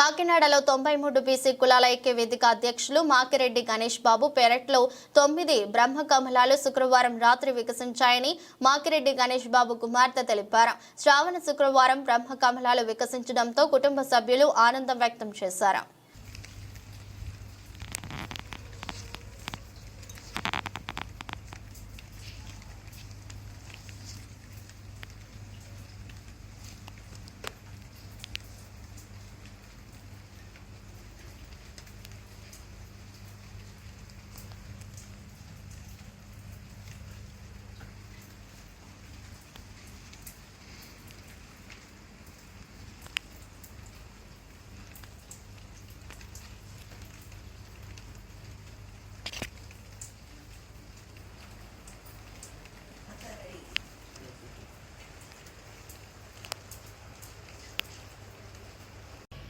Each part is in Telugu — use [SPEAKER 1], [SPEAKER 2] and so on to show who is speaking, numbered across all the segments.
[SPEAKER 1] కాకినాడలో తొంభై మూడు బీసీ కులాల ఐక్య వేదిక అధ్యక్షులు మాకిరెడ్డి గణేష్ బాబు పెరట్లో తొమ్మిది బ్రహ్మ కమలాలు శుక్రవారం రాత్రి వికసించాయని మాకిరెడ్డి గణేష్ బాబు కుమార్తె తెలిపారు. శ్రావణ శుక్రవారం బ్రహ్మ కమలాలు వికసించడంతో కుటుంబ సభ్యులు ఆనందం వ్యక్తం చేశారు.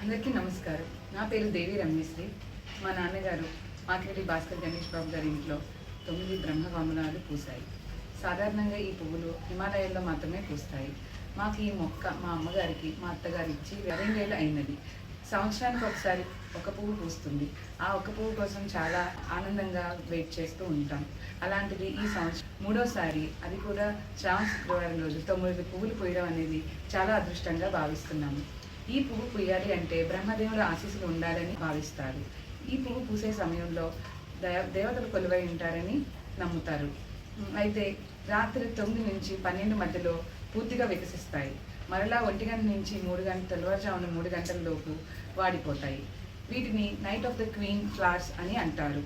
[SPEAKER 2] అందరికీ నమస్కారం. నా పేరు దేవి రమేశ్రీ మా నాన్నగారు మాకిరెడ్డి భాస్కర్ గణేష్ బాబు గారి ఇంట్లో తొమ్మిది బ్రహ్మకమలాలు పూసాయి సాధారణంగా ఈ పువ్వులు హిమాలయాల్లో మాత్రమే పూస్తాయి. మాకు ఈ మొక్క మా అమ్మగారికి మా అత్తగారు ఇచ్చి రెండేళ్ళు అయినది. సంవత్సరానికి ఒకసారి ఒక పువ్వు పూస్తుంది. ఆ ఒక పువ్వు కోసం చాలా ఆనందంగా వెయిట్ చేస్తూ ఉంటాం. అలాంటిది ఈ సంవత్సరం మూడోసారి అది కూడా శ్రావణ శుక్రవారం రోజు తొమ్మిది పువ్వులు పూయడం అనేది చాలా అదృష్టంగా భావిస్తున్నాము. ఈ పువ్వు పూయాలి అంటే బ్రహ్మదేవుల ఆశీస్సులు ఉండాలని భావిస్తారు. ఈ పువ్వు పూసే సమయంలో దేవతలు కొలువై ఉంటారని నమ్ముతారు. అయితే రాత్రి తొమ్మిది నుంచి పన్నెండు మధ్యలో పూర్తిగా వికసిస్తాయి. మరలా ఒంటి గంట నుంచి మూడు గంటల తెల్లవారుజామున మూడు గంటల లోపు వాడిపోతాయి. వీటిని night of the queen flowers అని అంటారు.